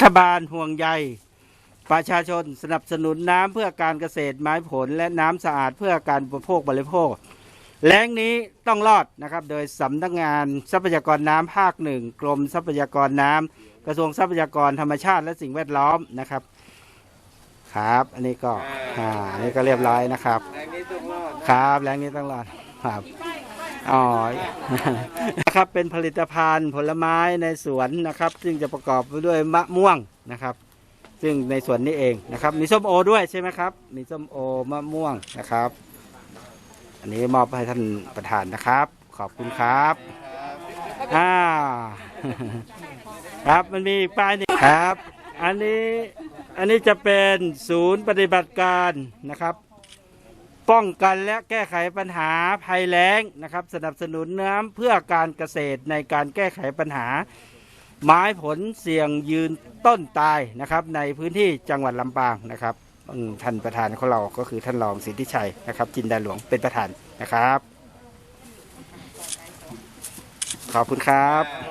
รัฐบาลห่วงใย ประชาชนสนับสนุนน้ำเพื่อการเกษตรไม้ผลและน้ำสะอาดเพื่อการบริโภคบริโภค แล้งนี้ต้องรอดนะครับ โดยสำนักงานทรัพยากรน้ำภาคหนึ่งกรมทรัพยากรน้ำกระทรวงทรัพยากรธรรมชาติและสิ่งแวดล้อมนะครับ ครับ อันนี้ก็อ่าอันนี้ก็เรียบร้อยนะครับ แรงนี้ต้องรอดนะ ครับแรงนี้ต้องรอดครับ อ๋อนะครับเป็นผลิตภัณฑ์ผลไม้ในสวนนะครับ ซึ่งจะประกอบไปด้วยมะม่วงนะครับ ซึ่งในสวนนี้เองนะครับ มีส้มโอด้วยใช่ไหมครับ มีส้มโอมะม่วงนะครับ อันนี้มอบให้ท่านประธานนะครับ ขอบคุณครับอ่าครับมันมีป้ายนึงครับ อันนี้อันนี้จะเป็นศูนย์ปฏิบัติการนะครับ ป้องกันและแก้ไขปัญหาภัยแล้งนะครับ สนับสนุนน้ำเพื่อการเกษตรในการแก้ไขปัญหา ไม้ผลเสี่ยงยืนต้นตายนะครับ ในพื้นที่จังหวัดลำปางนะครับท่านประธานของเราก็คือท่านรองสิทธิชัยนะครับ จินดาหลวงเป็นประธานนะครับ ขอบคุณครับ